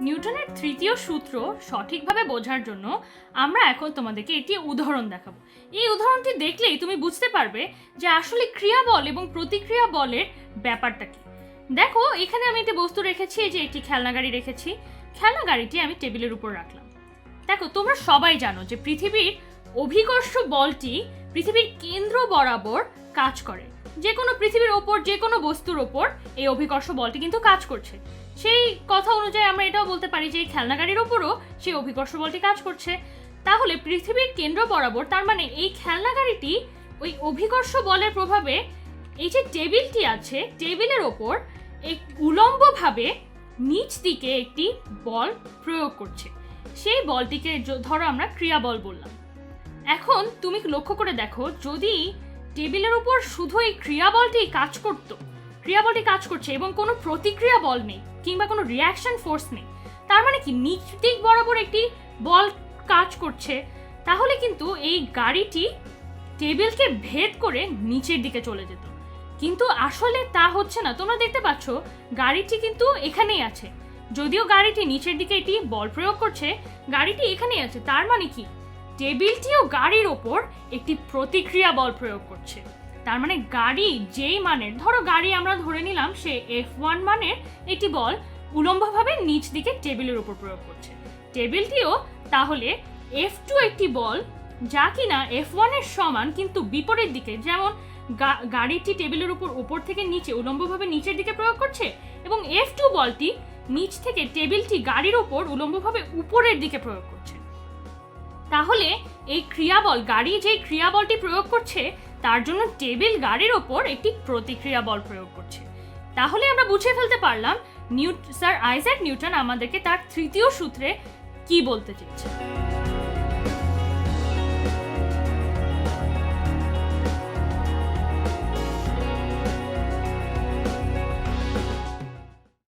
নিউটনের তৃতীয় সূত্র সঠিকভাবে বোঝার জন্য আমরা এখন তোমাদেরকে একটি উদাহরণ দেখাবো। এই উদাহরণটি দেখলেই তুমি বুঝতে পারবে যে আসলে ক্রিয়া বল এবং প্রতিক্রিয়া বলের ব্যাপারটা কি। দেখো, এখানে আমি একটি বস্তু রেখেছি যে একটি খেলনা গাড়ি রেখেছি। খেলনা গাড়িটি আমি টেবিলের উপর রাখলাম। দেখো, তোমরা সবাই জানো যে পৃথিবীর অভিকর্ষ বলটি পৃথিবীর কেন্দ্র বরাবর কাজ করে। যে কোনো পৃথিবীর ওপর, যে কোনো বস্তুর ওপর এই অভিকর্ষ বলটি কিন্তু কাজ করছে। সেই কথা অনুযায়ী আমরা এটাও বলতে পারি যে এই খেলনা গাড়ির ওপরও সেই অভিকর্ষ বলটি কাজ করছে। তাহলে পৃথিবীর কেন্দ্র বরাবর, তার মানে এই খেলনা গাড়িটি ওই অভিকর্ষ বলের প্রভাবে এই যে টেবিলটি আছে, টেবিলের ওপর এক উলম্বভাবে নিচ দিকে একটি বল প্রয়োগ করছে। সেই বলটিকে ধরো আমরা ক্রিয়া বল বললাম। এখন তুমি লক্ষ্য করে দেখো, যদি টেবিলের উপর শুধু এই ক্রিয়া বলটি কাজ করতো ক্রিয়া বলটি কাজ করছে এবং কোনো প্রতিক্রিয়া বল নেই কিংবা কোনো রিয়াকশন ফোর্স নেই, তার মানে কি নিচ দিক বরাবর একটি বল কাজ করছে, তাহলে কিন্তু এই গাড়িটি টেবিলকে ভেদ করে নিচের দিকে চলে যেত। কিন্তু আসলে তা হচ্ছে না। তোমরা দেখতে পাচ্ছ, গাড়িটি কিন্তু এখানেই আছে। যদিও গাড়িটি নিচের দিকে এটি বল প্রয়োগ করছে, গাড়িটি এখানেই আছে। তার মানে কি? টেবিলটিও গাড়ির ওপর একটি প্রতিক্রিয়া বল প্রয়োগ করছে। তার মানে গাড়ি যেই মানের, ধরো গাড়ি আমরা ধরে নিলাম সে এফ ওয়ান মানের একটি বল উলম্বভাবে নিচ দিকে টেবিলের উপর প্রয়োগ করছে। টেবিলটিও তাহলে এফ টু একটি বল যা কিনা এফ ওয়ানের সমান কিন্তু বিপরীত দিকে, যেমন গাড়িটি টেবিলের উপর উপর থেকে নিচে উলম্বভাবে নিচের দিকে প্রয়োগ করছে এবং এফ টু বলটি নিচ থেকে টেবিলটি গাড়ির ওপর উলম্বভাবে উপরের দিকে প্রয়োগ করছে। তাহলে এই ক্রিয়াবল গাড়ি যে ক্রিয়াবলটি প্রয়োগ করছে, তার জন্য টেবিল গাড়ির ওপর একটি প্রতিক্রিয়া বল প্রয়োগ করছে। তাহলে আমরা বুঝে ফেলতে পারলাম, নিউ স্যার আইজ্যাক নিউটন আমাদেরকে তার তৃতীয় সূত্রে কি বলতে চেয়েছে।